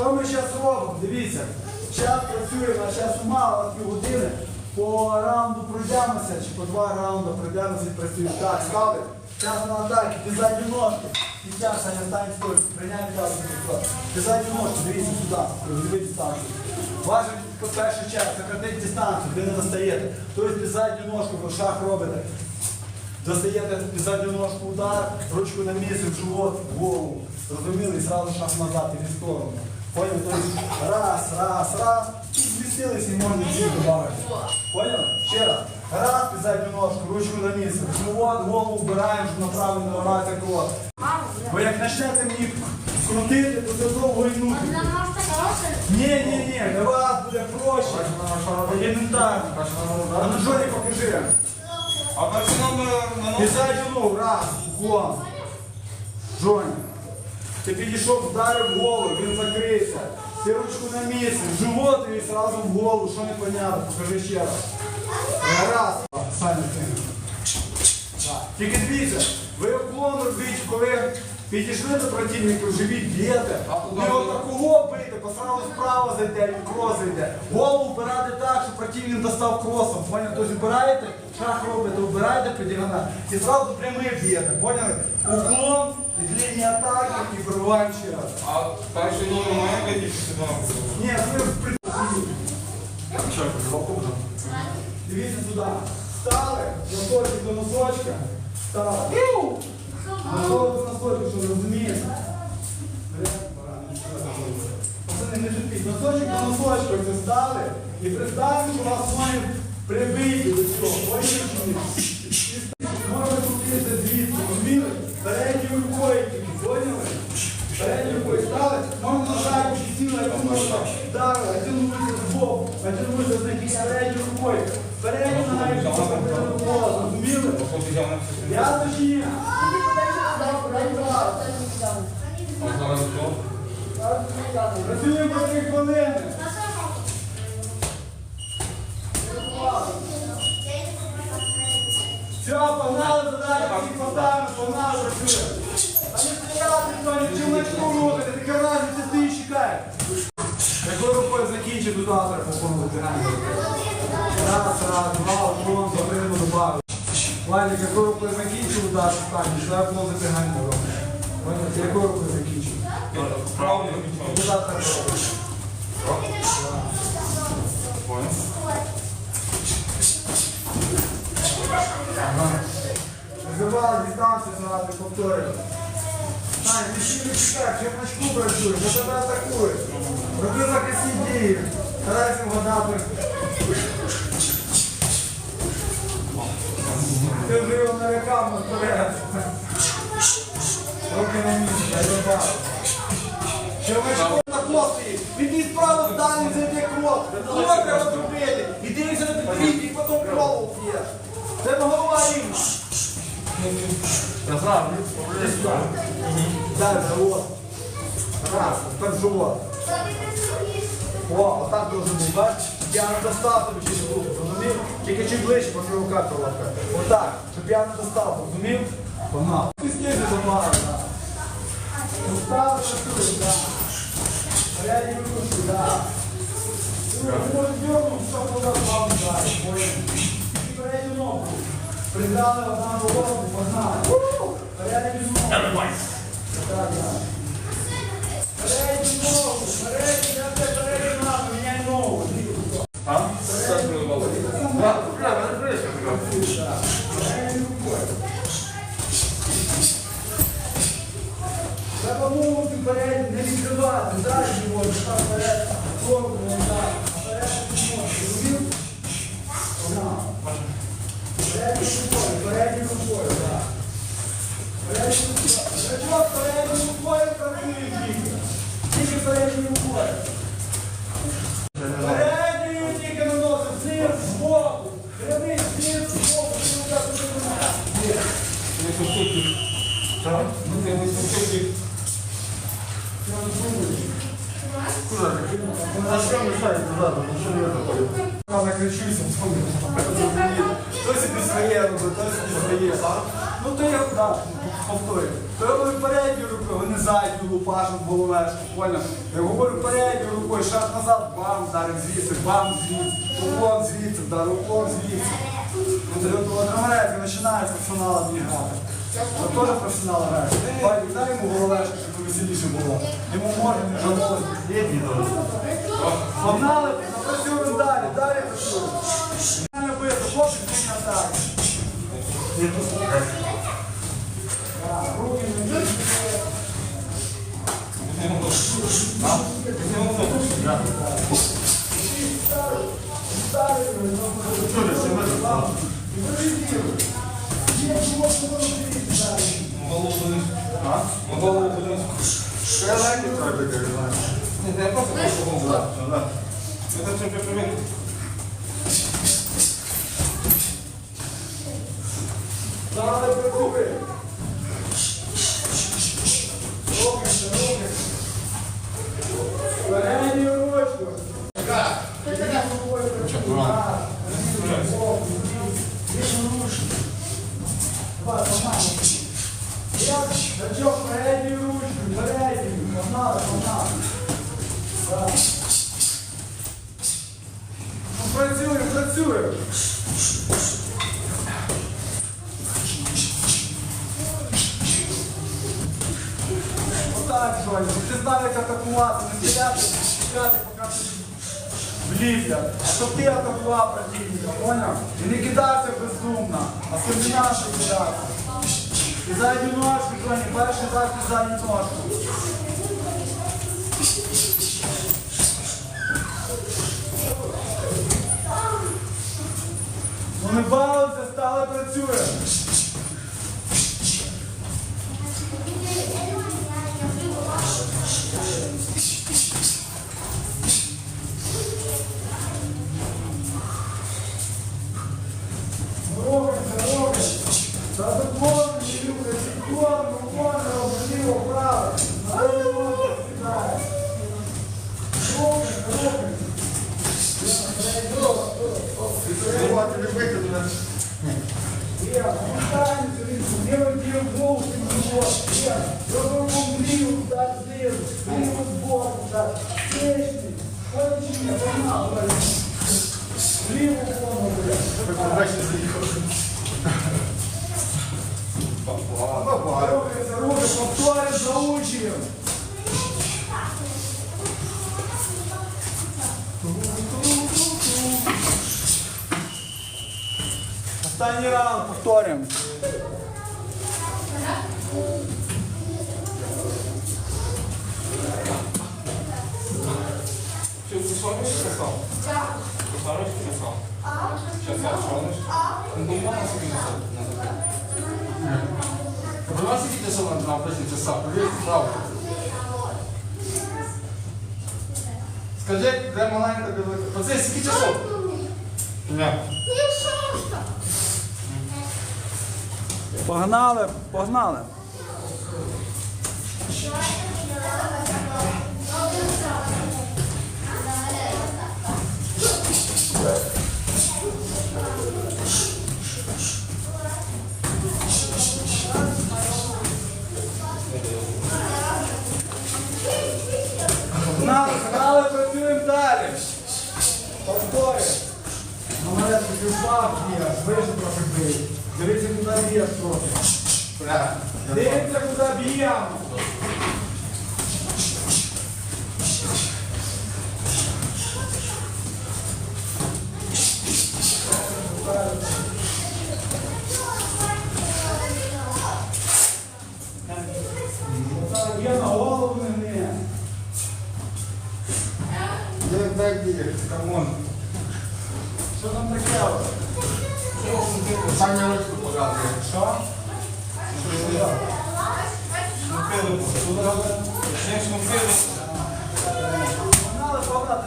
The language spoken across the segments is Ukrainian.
Що ми зараз робимо? Дивіться. Зараз працюємо, а зараз мало на півгодини. По раунду пройдемося, чи по два раунди пройдемося і працюємо. Так, стали. Зараз на атаки, ти задні ножки. І зараз Саня стань стойку, прийняй відразу. Ти задні ножки, дивіться сюди, розвиди дистанцію. Важить по перший час, сократить дистанцію, ви не достаєте. Тобто ти задню ножку в шах робите. Достаєте під задню ножку удар, ручку на місце, в живот, в голову. Зрозуміли, і зразу шаг назад і в сторону. Поняли? Тобто раз, раз, раз, і змістились і можна ці додати. Поняли? Ще раз. Раз під задню ножку, ручку на місце, в живот, голову вбираємо, щоб направо не ламати крот. Бо як почнете мені крутити, то це довго і нудно. Ні, ні, ні, для вас буде проще. Елементарно. А ну Жорі покажи. А номер на Ти задягнув, раз, уклон. Жоня. Ти підійшов, вдарив в голову, він закрився. Ти ручку на місці, в живот і зразу в голову, що не понятно, покажи ще раз. Раз. Саня, ти. Так. Тільки дивіться, ви уклон робіть, коли підійшли до противника, в живіт б'єте. Не отакого бити, бо сразу справа зайде, і крос зайде. Голову вбирати так, щоб противник достав кросом. Поняли? Тобто вбираєте, шаг робите, вбираєте по діагоналі і зразу прямий б'єте. Поняли? Уклон, лінії атаки і вириваємо ще раз. А перший номер має бути чи Ні, ви при... Дивіться сюди. Стали, носочок до носочка. Стали. Носочок до носочка, що розумієте? Пацани, не житіть. Носочок до носочка ви стали. І представимо, що вас має прибити до цього. Ой, чи ні? Можна крутитися звідси, розуміли? Передньою рукою тільки, поняли? Передньою рукою стали, можна на шайбу чи сіли, а цю можна вдарили, а цю вийти з боку, а цю вийти з такі передньою рукою. Передню навіть голос, розуміли? Я точні. Працюємо по три хвилини. Все, погнали задачі, всі поставимо, погнали, працюємо. А не стояти, хто ні в чумачку рухати, ти разниця ти чекай. Якою до завтра по повному тиранні? Раз, раз, два, уклон, затриму, добавив. Валік, якою рукою закінчив удар, останній, що я уклон запрягання робив. Понял, ти якою рукою закінчив? Правильно. Ти завтра робиш. Називали дистанцію зразу повторювали. Сань, ти ще не чекай, черпачку працюєш, за тебе атакують. Роби захисні дії. Старайся вгадати. Ти вже його нарекав наперед. Руки на місці, я добав. Черпачку на хлопці. Піди справа далі зайде крот. Кого треба зробити? І дивися на підвіді, і потім голову п'єш. Це голова рівна. Дай живот. Раз, тепер живот. О, отак бути, бачиш? Я не достав тобі через руку, розумів? Тільки чим ближче, поки рука коротка. Отак, щоб я не достав, розумів? Погнав. Ти стільки добавив, так. Достав, працює, так. Рядні руку сюди. Може дьорнув, що куди вам далі, понял? І передню ногу. Придали одна голову, погнали. Так, так. Передню, я тебе передню ногу, міняй ногу передню не відкривати, далі його, так вперед, не так, вперед розумів? Погнали. Передню рукою, передню рукою, так. Передню рукою. Передню рукою передню рукою. Передньою тільки наносив, знизу, збоку. Прямий знизу, збоку, ти рука туди не Я накричуся, хто собі своє робить, хто собі своє. Ну то я да, повторюю. То я говорю передньою рукою, не задню лупашу в головешку, поняв? Я говорю передньою рукою, шаг назад, бам, вдарив звідси, бам, звідси, уклон звідси, вдарив уклон звідси. Ну, ти от граєте, починає з професіонала мені грати. Ви теж професіонал граєш. Вадик, дай йому головешку, щоб веселіше було. Йому можна, не жалося. Погнали, напрацюємо далі, далі працюємо. Не бити, хлопці, не так. Голову вниз. А? Голову вниз. Ні, я просто просто голову. Это все привет. Далі працюємо. Останній раунд Погнали, погнали. Погнали, працюємо далі. Повторюємо. Мене впав бий. Дивіться, куди б'є трохи. Дивіться, куди б'ємо. Є на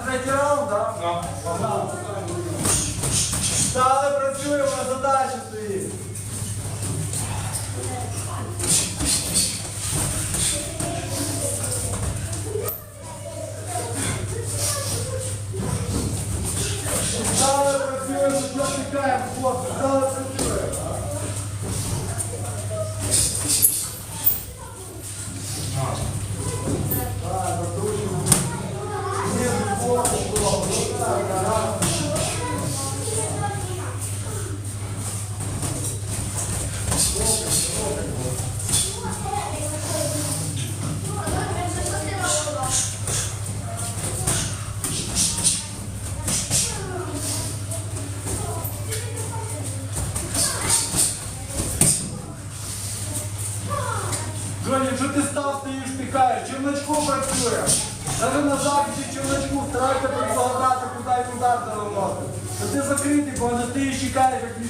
Третій раунд, так? Стали, працюємо, задача стоїть. Стали, працюємо, що чекаємо, хлопці,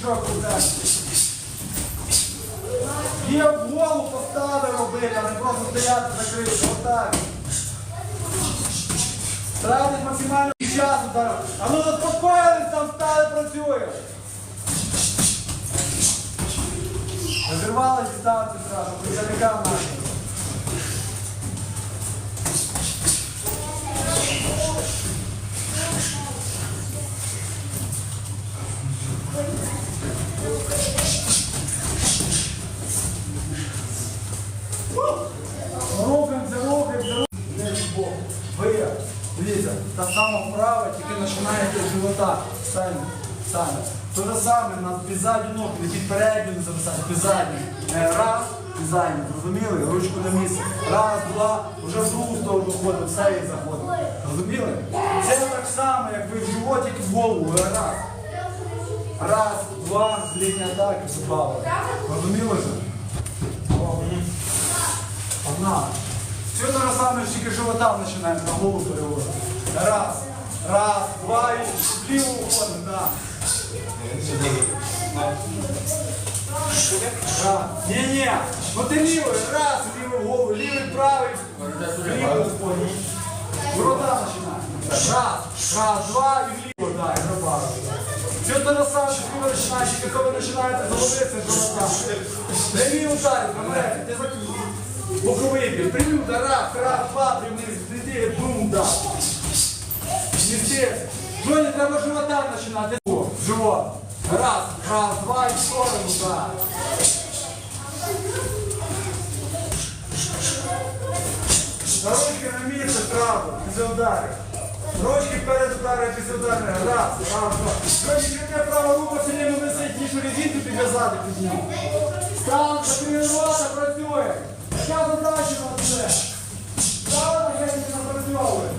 trouble with that. Під задню ногу, не під передню не зависати, під задню. Е, Раз, під задню, зрозуміли? Ручку на місце. Раз, два, вже в другу сторону ходить, все і заходить. Розуміли? Це так само, як ви в животі, в голову. Раз. Раз, два, злітні атаки, все правильно. Розуміли ж? Одна. Все те же самое, тільки живота починаємо на голову переводити. Раз, раз, два і вліво уходимо, да. Раз. Ні-ні, ну ти лівий, раз, лівий в голову, лівий, правий, лівий сподні. Ворота починаємо. Раз, раз, два і вліво, да, і гробара. Все саме, що ви починаєте, тільки коли починаєте заводитися з живота. Прямі удари, пам'ятаєте, ти закрив. Боковий бій, прямий удар, раз, раз, два, прямий, сиди, бум, да. Естественно. Жоні, треба живота починати. Живот. Раз, раз, два і в сторону, да. Ручки на місце сразу, після ударів. Ручки перед ударом, після удару. Раз, раз, два. Жоні, яка права рука время висить, ніж резинку підв'язати під нього. Стан, рота, працює. Яка задача на це? Стала, нехай не напрацьовує.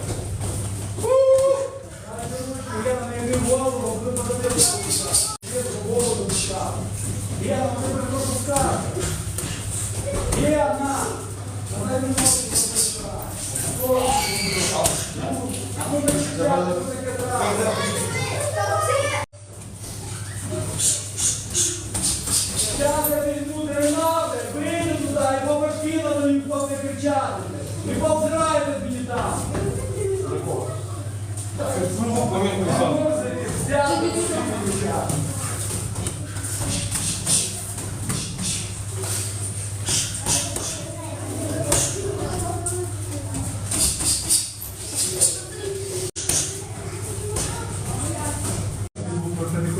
Я ручку, я на неї не голову, буду подивитися.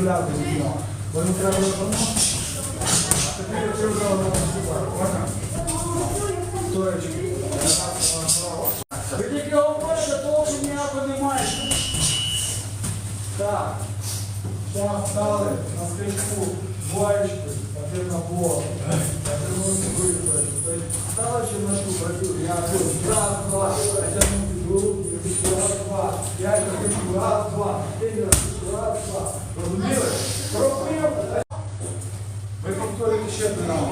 Нього. Бо не треба допомогти. А тепер якщо вже воно можна? Стоячи. Ви тільки говорите, толку ніякого немає. Так. Зараз стали на скрипку двоєчки, потрібно було. Потрібно виїхати. Стали черночку, працюю. Я говорю, раз, два, потягнути руки, раз, два, п'ять, раз, два, три, раз, два. Розуміли? Пробив. Ви повторюєте ще один раунд.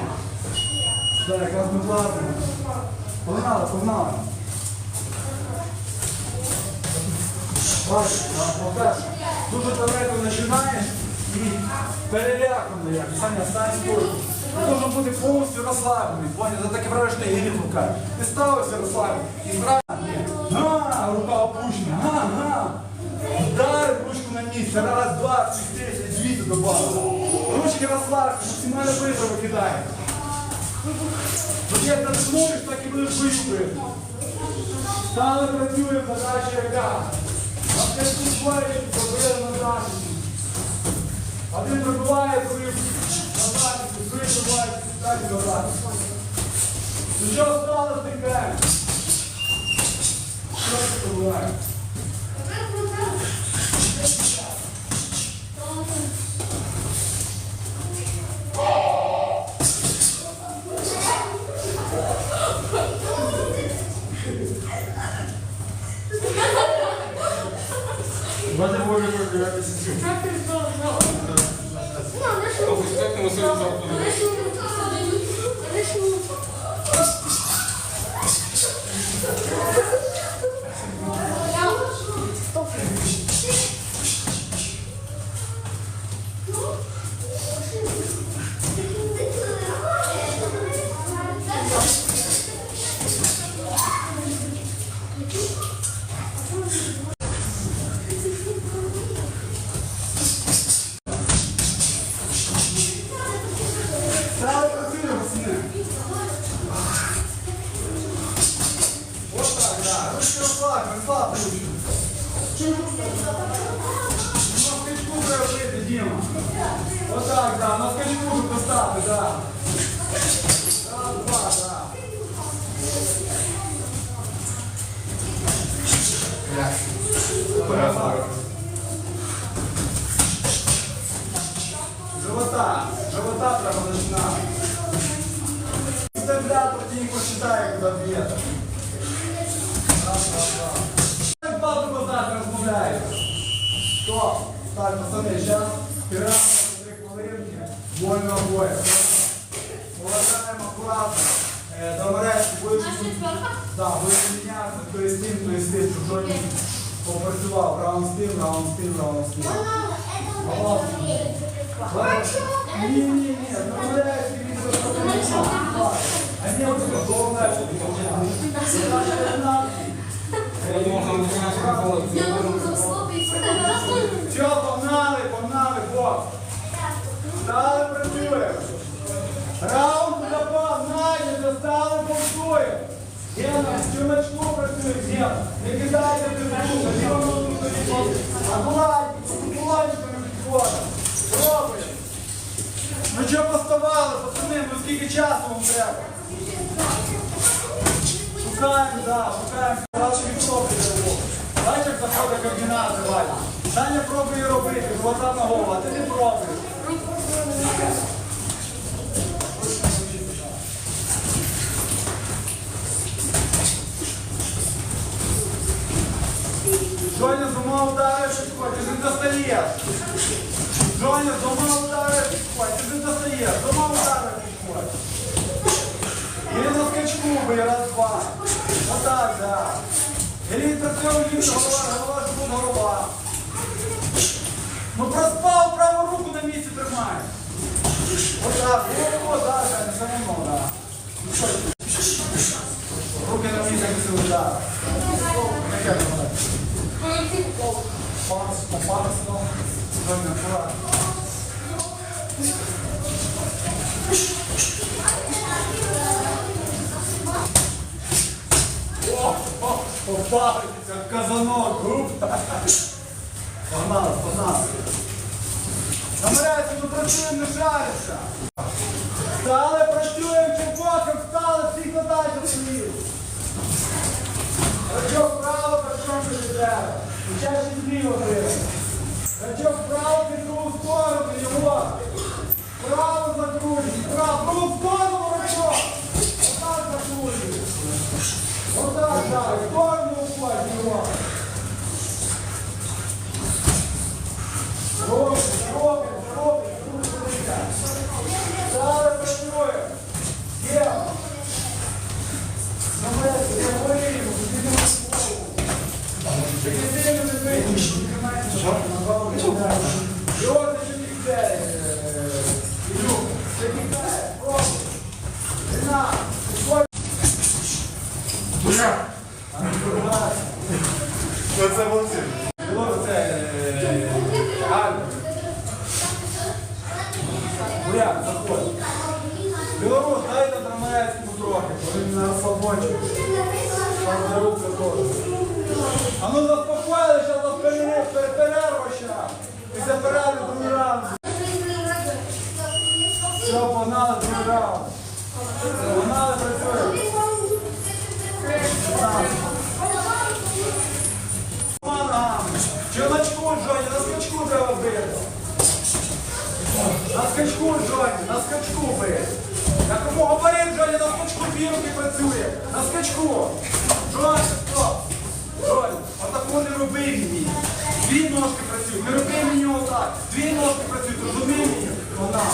Так, якраз ми влазимо. Погнали. Бачиш, дуже далеко починаєш і переляканий, як Саня, стань спорт. Ти должен бути повністю розслаблений. Понял, за таке враження, ти гірі руками. Ти ставився розслаблений. І зразу, га, рука опущена, га, га. Ударив ручку на місце, раз, два, три, десять, звідти добавили. Ручки розслабся, максимально швидко викидає. Як натискнеш, так і будеш вийшли. Стали працюємо, задача яка. Аптечку спаєш, пробили на захисті. Один пробиває, другий на захисті, другий пробиває, так і до захисту. Ну що стало стикаємо? Що це пробиває? Будемо вибиратися з цим. Тобто, як ми собі завтра? Отак, да, на скачку поставте, да. Раз, два, да. Перевага. Живота. Живота треба починати. Стендап не посчитає, куди б'є. Раз, два, два. Як бабу позади розмовляє. Стоп. Так, пацани, зараз пірам три хвилинки. Вольно обоє. Поважаємо акуратно. Е, До мережі будемо... Да, будемо мінятися, то є з тим, то є з тим, щоб Джоні попрацював. Раунд з тим, раунд з тим, раунд з тим. Ні, ні, ні, до мережі він просто А не от цього, до мережі. Я думав, що ви наші. Все, погнали, погнали, бок. Стали, працюємо. Раунд запав, найдете, стали, боксуємо. Гена, чумачку працює, Гена. Не кидайте в трибуну, Гена, ну тут тобі. Акуратні, кулачками підходимо. Пробуємо. Ну чого поставали, пацани, ну скільки часу вам треба? Шукаємо, да, шукаємо. Ваші відсотки робимо. Бачиш, як заходить координати, Ваня. Саня пробує робити, глаза на голову, а ти не пробуєш. Жоня з ума ударив, підходь, ти не достаєш. Жоня з ума ударив, підходь, ти не достаєш. З ума ударив, підходь. Или на скачку би, раз, два. Отак. Или працює лівша голова, голова, живот, голова. Ну проспав, праву руку на місці тримай. Отак, о, да, да, не самому, да. Руки на місці не сили, да. Таке, давай. Пас, попас, ну. Попався, казанок, груб. Погнали, погнали. Намирайся, тут працюємо, не шаришся. Встали, працюємо, чубоком, встали, всі задачі свої. Рачок вправо, рачок треба. Чаще зліво треба. Рачок вправо, під другу сторону, його. Право закручуй, право, другу сторону, рачок. Отак закручуй. Отак, так, в сторону уходь, його. Робить, робить, робить, робить. Зараз працює. Є. Намереться, я говорив, підемо в школу. Підійдемо, не вийдемо. Що? Його ти ще нігде. Ілюк, ти нігде. Пробуй. Рина, підходь. Бля! Оце молодці. Ножки працюють. Не роби мені отак. Дві ножки працюють, розумій мені. Вона.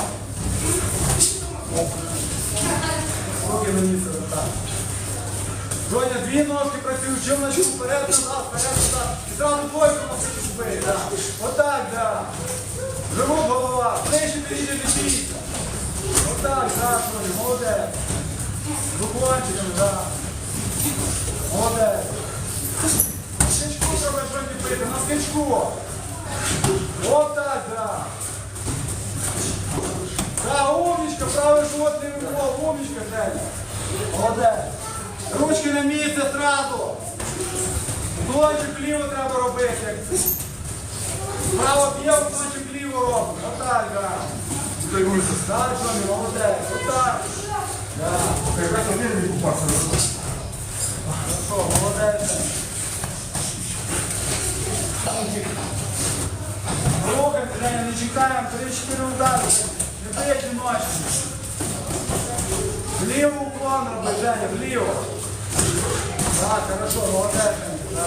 Руки на місце, отак. Жоня, дві ножки працюють, челночку, вперед, назад, вперед, назад. І зразу двойку на себе купи. Отак, да. Живот, голова, плечі підійде бійся. Отак, да, Жоня, молодець. Зубончиками, да. Молодець. Скачку треба Жоні бити, на скачку. Отак, да. Да, умничка, правий живот, лівий гол, умничка, Женя. Молодець. Ручки на місце зразу. Уклончик вліво треба робити. Право п'є, уклончик вліво робимо. Отак, да. Так, Жомі, молодець. Отак. Да. Якраз один не купався. Хорошо, молодець. Рухаємо, Женя, 3-4 удари. Не бий одиночні. Вліво уклон роби, Женя, вліво. Так, хорошо, молодець. Да.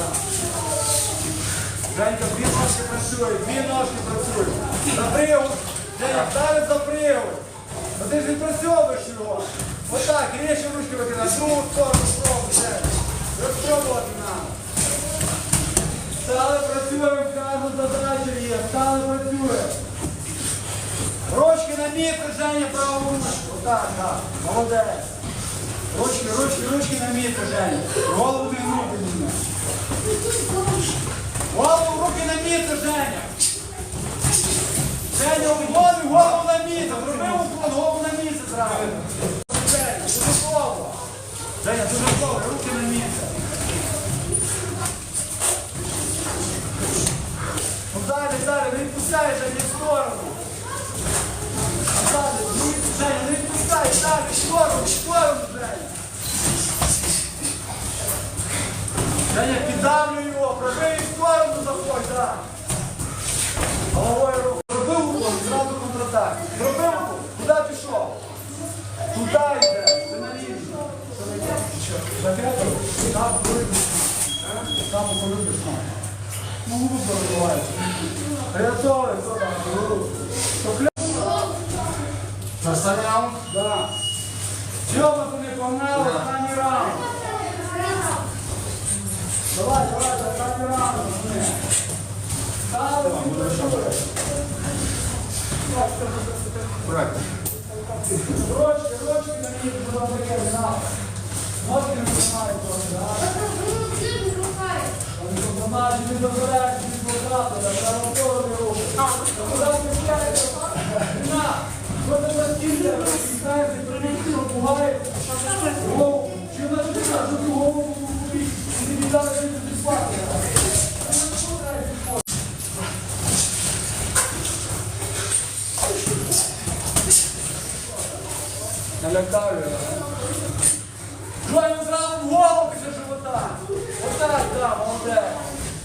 Женька, дві ножки працюють, дві ножки працюють. Запригуй. Женя, вдарив запригуй. Ну ти ж відпрацьовуєш його. Отак, ріші ручки викидай, другу сторону спробуй, Женя. Розпробувати нам. Стали працюємо, вказу задача є, стали працюємо. Ручки на місце, Женя, праву ручку. Отак, так, молодець. Ручки, ручки, ручки на місце, Женя. Голову не мене. Голову руки на місце, Женя. Женя, уклон, і голову на місце. Зроби уклон, голову на місце зразу. Женя, дуже довго. Женя, дуже довго, руки на місце. Ну далі, далі, не відпускай, Женя, в сторону. Далі, ну, Женя, не відпускай, далі, в сторону, в сторону, Женя. Женя, піддавлю його, пробий в сторону заходь, так. Головою руку. Зробив уклон, зразу контратак. Зробив уклон, куди пішов? Туди йде, ти на лінію. Що таке? Що? Закрепив? Там полюбиш. Там полюбиш, ну. Ну, губу забиваєш. Рятовий, хто там, руку. То кля- На останній раунд. Да. Тьома, ти не погнали, останній раунд. Давай, давай, останній раунд. пацани. Стали, працює. Брати. Ручки, ручки на місці, що там таке, не надо. Ноги не тримають трохи, да? Вона не дозволяє собі блокати, да, треба в сторони руки. Та куди ти п'яєш? На! Що ти за стільця? Знаєш, ти прилетів, пугаєш. Голову. Чи вона тобі каже, що ти голову купиш? І ти віддали, що ти спати. Налякав його. Жоню зразу в голову після живота. Отак, да, молодець.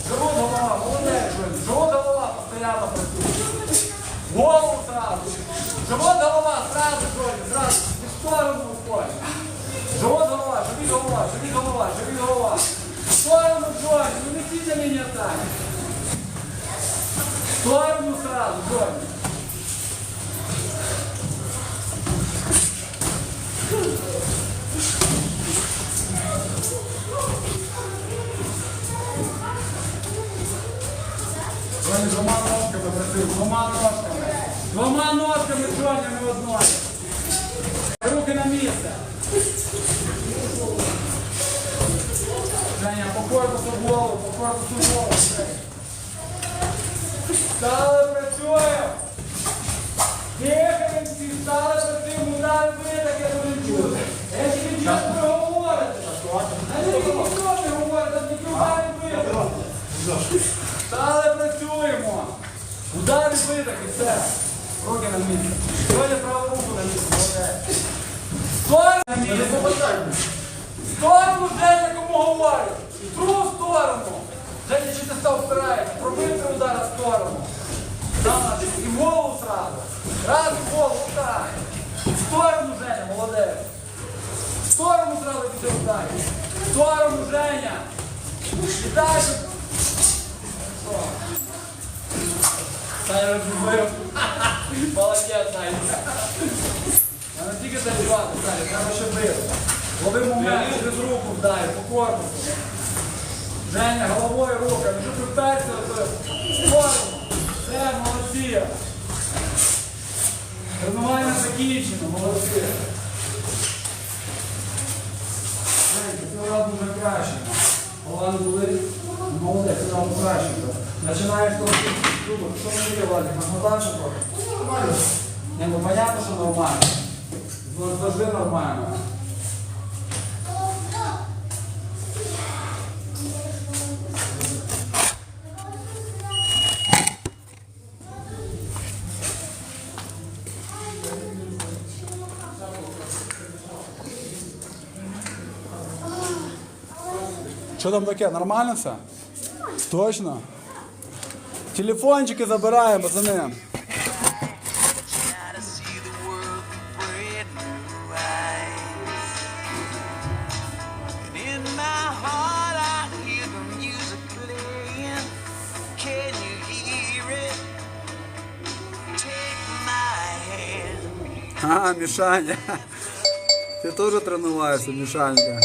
Живот голова, молодець. Живот голова постійно працює. Голову зразу. Живот голова, зразу, Жоню, зразу. В сторону уходь. Живот голова, живіт голова, живіт голова, живіт голова. В сторону, ну не сидя мені так. В сторону сразу, Жоню. Вони двома ножками працюють, двома ножками. Двома ножками Жоня не одною. Руки на місце. Женя, по корпусу голову, по корпусу голову. Стали працюємо. Дихаємо всі, стали працюємо, удари ви таке будемо чути. Я тільки нічого не говорите. А не тільки нічого не говорите, тільки удари ви. Стали працюємо. Удари витаки, все. Руки на місце. Сьогодні праву руку на місце. молодець. Сторону на місце. Сторону, Женя, кому говорю. В другу сторону. Женя, чи ти став впираєш? Пробив три удари в сторону. Там, значить, і в голову сразу. Раз в голову, так. В сторону, Женя, молодець. В сторону сразу піти ударі. В сторону, Женя. І далі. Саня розбив. Молодець, Саня. А не тільки танцювати, Саня, треба ще бити. Лови момент, через руку вдай, по. Женя, головою руками, що ти вперся, то. Все, молодці. Тренування закінчено, молодці. Женька, цього разу вже краще. Голова не. Молодець, цього разу краще. Починаєш трохи думати, що не є, Владик, нагадався трохи? Нормально. Не, ну понятно, що нормально. Ну завжди нормально. Що там таке? Нормально все? Точно? Телефончики забираємо за ним. Мішаня. Ти теж тренуваєшся, Мішанька.